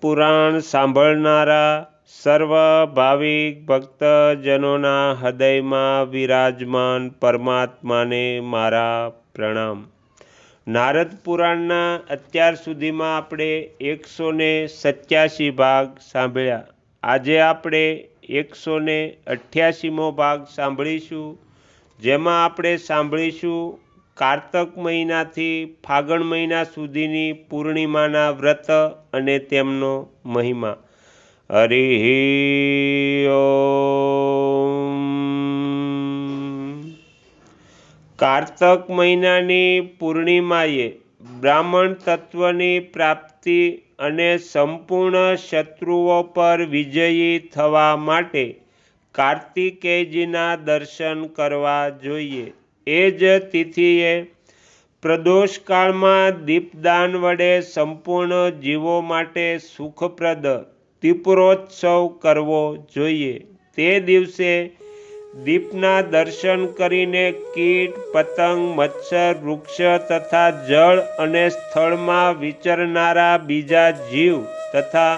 પુરાણ સાંભળનારા સર્વ ભાવિક ભક્તજનોના હૃદયમાં વિરાજમાન પરમાત્માને મારા પ્રણામ. નારદ પુરાણના અત્યાર સુધીમાં આપણે એકસો ને સત્યાસી ભાગ સાંભળ્યા. આજે આપણે એકસો ને અઠ્યાસીમો ભાગ સાંભળીશું. જેમાં આપણે સાંભળીશું કારતક મહિનાથી ફાગણ મહિના સુધીની પૂર્ણિમાના વ્રત અને તેમનો મહિમા. હરિ કારતક મહિનાની પૂર્ણિમાએ બ્રાહ્મણ તત્વની પ્રાપ્તિ અને સંપૂર્ણ શત્રુઓ પર વિજયી થવા માટે કાર્તિકેયજીના દર્શન કરવા જોઈએ. એ જ તિથિએ પ્રદોષકાળમાં દીપદાન વડે સંપૂર્ણ જીવો માટે સુખપ્રદ દીપરોત્સવ કરવો જોઈએ. તે દિવસે દીપના દર્શન કરીને કીટ, પતંગ, મચ્છર, વૃક્ષ તથા જળ અને સ્થળમાં વિચરનારા બીજા જીવ તથા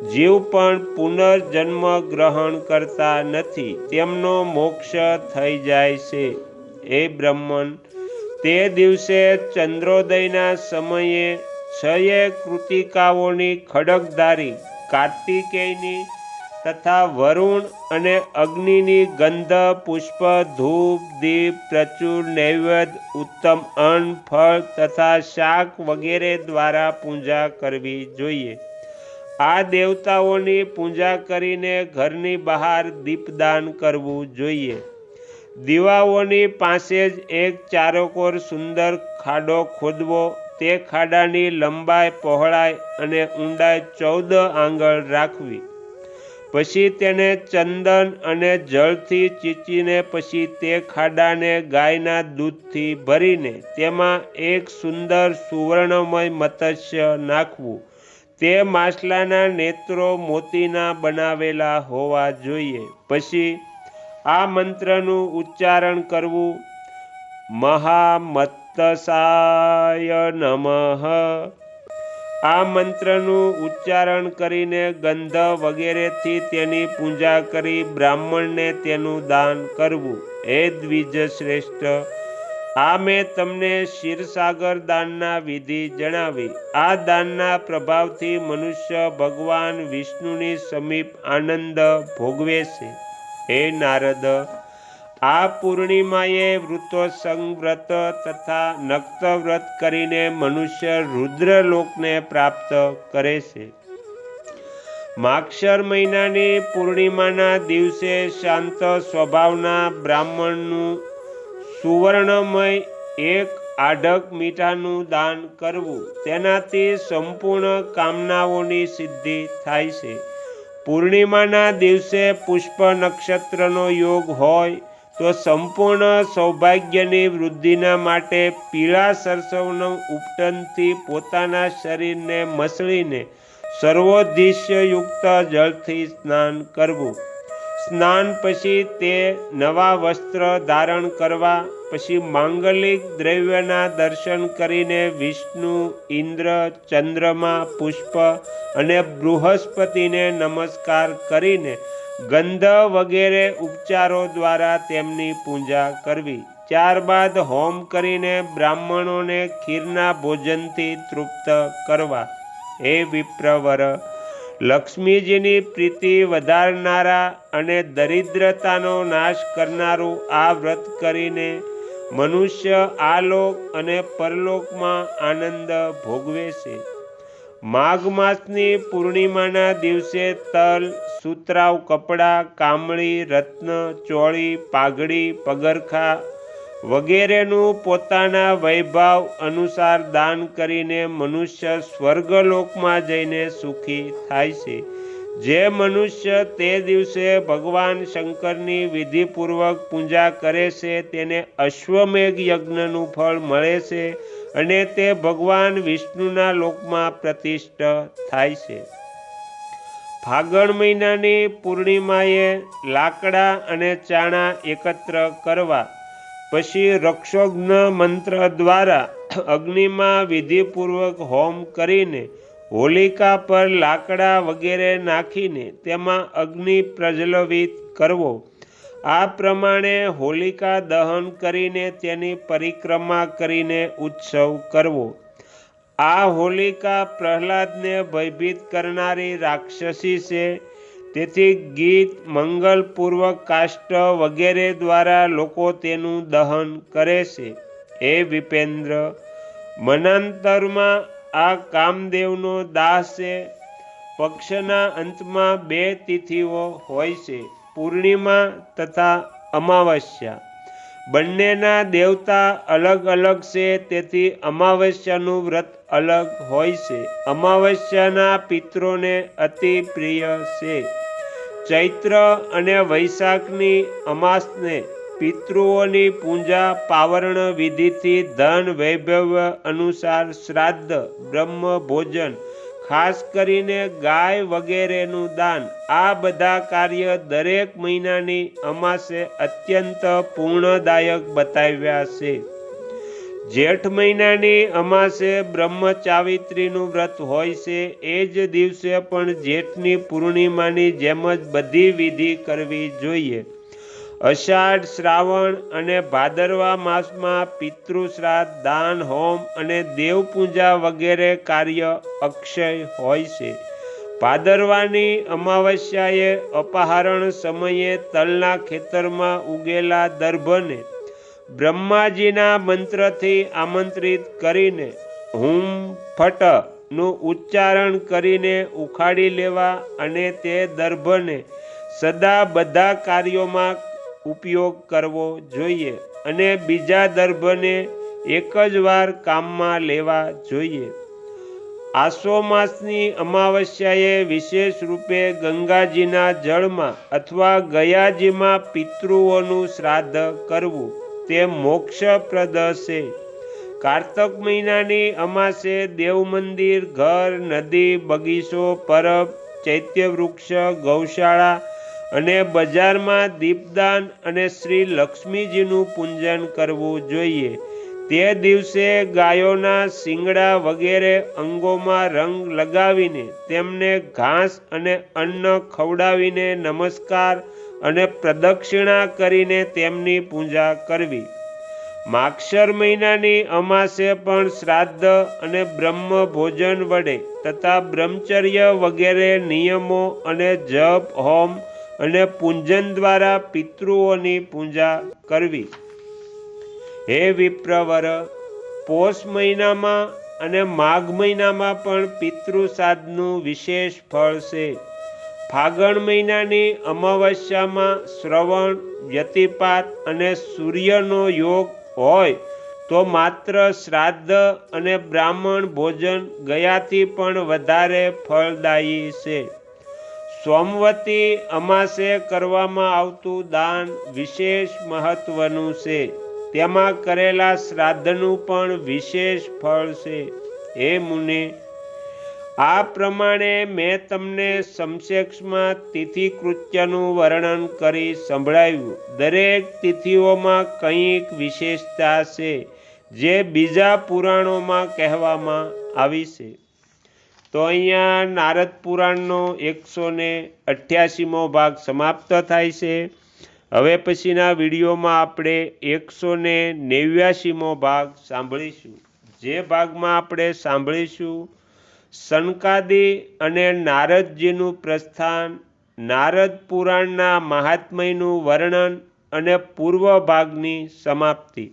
જીવ પણ પુનર્જન્મ ગ્રહણ કરતા નથી, તેમનો મોક્ષ થઈ જાય છે. એ બ્રહ્મન, તે દિવસે ચંદ્રોદયના સમયે છયે કૃતિકાઓની ખડકધારી કાર્તિકેયની તથા વરુણ અને અગ્નિની ગંધ, પુષ્પ, ધૂપ, દીપ, પ્રચુર, નૈવેદ્ય, ઉત્તમ અન્ન, ફળ તથા શાક વગેરે દ્વારા પૂજા કરવી જોઈએ. આ દેવતાઓની પૂજા કરીને ઘરની બહાર દીપદાન કરવું જોઈએ. દીવાઓની પાસે જ એક ચારોકોર સુંદર ખાડો ખોદવો, તે ખાડાની લંબાઈ પહોળાઈ અને ઊંડાઈ ચૌદ આંગળ રાખવી. પછી તેને ચંદન અને જળથી ચીચીને પછી તે ખાડાને ગાયના દૂધથી ભરીને તેમાં એક સુંદર સુવર્ણમય મત્સ્ય નાખવું. તે માછલાના નેત્રો મોતીના બનાવેલા હોવા જોઈએ. પછી આ મંત્રનું ઉચ્ચારણ કરવું, મહામત્તસાય નમઃ. આ મંત્રનું ઉચ્ચારણ કરીને ગંધ વગેરેથી તેની પૂજા કરી બ્રાહ્મણને તેનું દાન કરવું. હે દ્વિજ શ્રેષ્ઠ આ મેં તમને ક્ષીરસાગર દાનના વિધિ જણાવી. આ દાનના પ્રભાવથી મનુષ્ય ભગવાન વિષ્ણુની સમીપ આનંદ ભોગવે છે. હે નારદ, આ પૂર્ણિમાએ વૃતોસંગ વ્રત તથા નક્ત વ્રત કરીને મનુષ્ય રુદ્રલોકને પ્રાપ્ત કરે છે. માક્ષર મહિનાની પૂર્ણિમાના દિવસે શાંત સ્વભાવના બ્રાહ્મણનું સુવર્ણમય એક આઢક મીઠાનું દાન કરવું. તેનાથી સંપૂર્ણ કામનાઓની સિદ્ધિ થાય છે. પૂર્ણિમાના દિવસે પુષ્પ નક્ષત્રનો યોગ હોય તો સંપૂર્ણ સૌભાગ્યની વૃદ્ધિના માટે પીળા સરસવનો ઉપટનથી પોતાના શરીરને મસળીને સર્વોદ્દેશ્યયુક્ત જળથી સ્નાન કરવું. સ્નાન પછી તે નવા વસ્ત્ર ધારણ કરવા, પછી માંગલિક દ્રવ્યના દર્શન કરીને વિષ્ણુ, ઇન્દ્ર, ચંદ્રમા, પુષ્પ અને બૃહસ્પતિને નમસ્કાર કરીને ગંધ વગેરે ઉપચારો દ્વારા તેમની પૂજા કરવી. ત્યારબાદ હોમ કરીને બ્રાહ્મણોને ખીરના ભોજનથી તૃપ્ત કરવા. હે વિપ્રવર લક્ષ્મીજીની પ્રીતિ વધારનારા અને દરિદ્રતાનો નાશ કરનારું આ વ્રત કરીને મનુષ્ય આ લોક અને પરલોકમાં આનંદ ભોગવે છે. માઘ માસની પૂર્ણિમાના દિવસે તલ સુતરાવ કપડાં, કામળી, રત્ન, ચોળી, પાઘડી, પગરખા વગેરેનું પોતાના વૈભવ અનુસાર દાન કરીને મનુષ્ય સ્વર્ગલોકમાં જઈને સુખી થાય છે. જે મનુષ્ય તે દિવસે ભગવાન શંકરની વિધિપૂર્વક પૂજા કરે છે, તેને અશ્વમેઘ યજ્ઞનું ફળ મળે છે અને તે ભગવાન વિષ્ણુના લોકમાં પ્રતિષ્ઠ થાય છે. ફાગણ મહિનાની પૂર્ણિમાએ લાકડા અને ચાણા એકત્ર કરવા પછી રક્ષોઘ્ન મંત્ર દ્વારા અગ્નિમાં વિધિપૂર્વક હોમ કરીને હોલિકા પર લાકડા વગેરે નાખીને તેમાં અગ્નિ પ્રજ્વલિત કરવો. આ પ્રમાણે હોલિકા દહન કરીને તેની પરિક્રમા કરીને ઉત્સવ કરવો. આ હોલિકા પ્રહલાદને ભયભીત કરનારી રાક્ષસી છે. તેથી ગીત મંગલપૂર્વક કાષ્ટ વગેરે દ્વારા લોકો તેનું દહન કરે છે. હે વિપેન્દ્ર, મનાંતરમાં આ કામદેવનો દાહ છે. પક્ષના અંતમાં બે તિથિઓ હોય છે, પૂર્ણિમા તથા અમાવસ્યા. બંનેના દેવતા અલગ અલગ છે, તેથી અમાવસ્યાનું વ્રત અલગ હોય છે. અમાવસ્યાના પિત્રોને અતિ પ્રિય છે. ચૈત્ર અને વૈશાખની અમાસને પિતૃઓની પૂજા પાવરણ વિધિથી ધન વૈભવ અનુસાર શ્રાદ્ધ, બ્રહ્મ ભોજન ખાસ કરીને ગાય વગેરેનું દાન. આ બધા કાર્ય દરેક મહિનાની અમાસે અત્યંત પૂર્ણદાયક બતાવ્યા છે. જેઠ મહિનાની અમાસે બ્રહ્મચાવિત્રીનું વ્રત હોય છે, એ જ દિવસે પણ જેઠની પૂર્ણિમાની જેમ જ બધી વિધિ કરવી જોઈએ. અષાઢ શ્રાવણ અને ભાદરવા માસમાં પિતૃશ્રાદ્ધ, દાન, હોમ અને દેવપૂજા વગેરે કાર્ય અક્ષય હોય છે. ભાદરવાની અમાવસ્યાએ અપહરણ સમયે તલના ખેતરમાં ઉગેલા દર્ભને બ્રહ્માજીના મંત્રથી આમંત્રિત કરીને હુમ ફટનું ઉચ્ચારણ કરીને ઉખાડી લેવા અને તે દર્ભને સદા બધા કાર્યોમાં ઉપયોગ કરવો જોઈએ અને બીજા દર્ભને એક જ વાર કામમાં લેવા જોઈએ. આસો માસની અમાવસ્યાએ વિશેષ રૂપે ગંગાજીના જળમાં અથવા ગયાજીમાં પિતૃઓનું શ્રાદ્ધ કરવું તે મોક્ષપ્રદ છે કાર્તક મહિનાની અમાસે દેવ મંદિર ઘર, નદી, બગીચો, પરબ ચૈત્ય વૃક્ષ ગૌશાળા અને બજારમાં દીપદાન અને શ્રી લક્ષ્મીજીનું પૂજન કરવું જોઈએ. તે દિવસે ગાયોના શિંગડા વગેરે અંગોમાં રંગ લગાવીને તેમને ઘાસ અને અન્ન ખવડાવીને નમસ્કાર અને પ્રદક્ષિણા કરીને તેમની પૂજા કરવી. માક્ષર મહિનાની અમાસે પણ શ્રાદ્ધ અને બ્રહ્મ ભોજન વડે તથા બ્રહ્મચર્ય વગેરે નિયમો અને જપ, હોમ અને પૂંજન દ્વારા પિતૃઓની પૂજા કરવી. હે વિપ્રવર, પોષ મહિનામાં અને માઘ મહિનામાં પણ પિતૃ સાધનું વિશેષ ફળ છે. ફાગણ મહિનાની અમાવસ્યામાં શ્રવણ વ્યતિપાત અને સૂર્યનો યોગ હોય તો માત્ર શ્રાદ્ધ અને બ્રાહ્મણ ભોજન ગયાથી પણ વધારે ફળદાયી છે. સોમવતી અમાસે કરવામાં આવતું દાન વિશેષ મહત્વનું છે. તેમાં કરેલા શ્રાદ્ધનું પણ વિશેષ ફળ છે. હે મુને, આ પ્રમાણે મેં તમને સમસેક્ષમાં તિથિ કૃત્યનું વર્ણન કરી સંભળાવ્યું. દરેક તિથિઓમાં કંઈક વિશેષતા છે, જે બીજા પુરાણોમાં કહેવામાં આવી છે. તો અહીંયા નારદ પુરાણનો એકસો ને અઠ્યાસીમો ભાગ સમાપ્ત થાય છે. હવે પછીના વિડીયોમાં આપણે એકસો ને નેવ્યાસીમો ભાગ સાંભળીશું. જે ભાગમાં આપણે સાંભળીશું સનકાદી અને નારદજીનું પ્રસ્થાન, નારદ પુરાણના મહાત્મયનું વર્ણન અને પૂર્વ ભાગની સમાપ્તિ.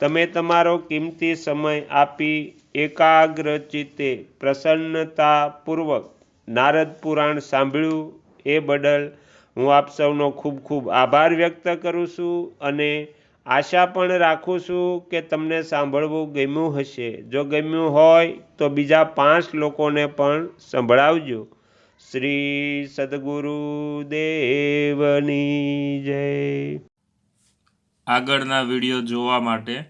તમે તમારો કિંમતી સમય આપી એકાગ્ર ચિત્તે પ્રસન્નતાપૂર્વક નારદ પુરાણ સાંભળ્યું એ બદલ હું આપ સૌનો ખૂબ ખૂબ આભાર વ્યક્ત કરું છું અને આશા પણ રાખું છું કે તમને સાંભળવું ગમ્યું હશે. જો ગમ્યું હોય તો બીજા પાંચ લોકોને પણ સંભળાવજો. શ્રી સદગુરુ જય. આગળના વીડિયો જોવા માટે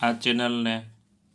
આ ચેનલને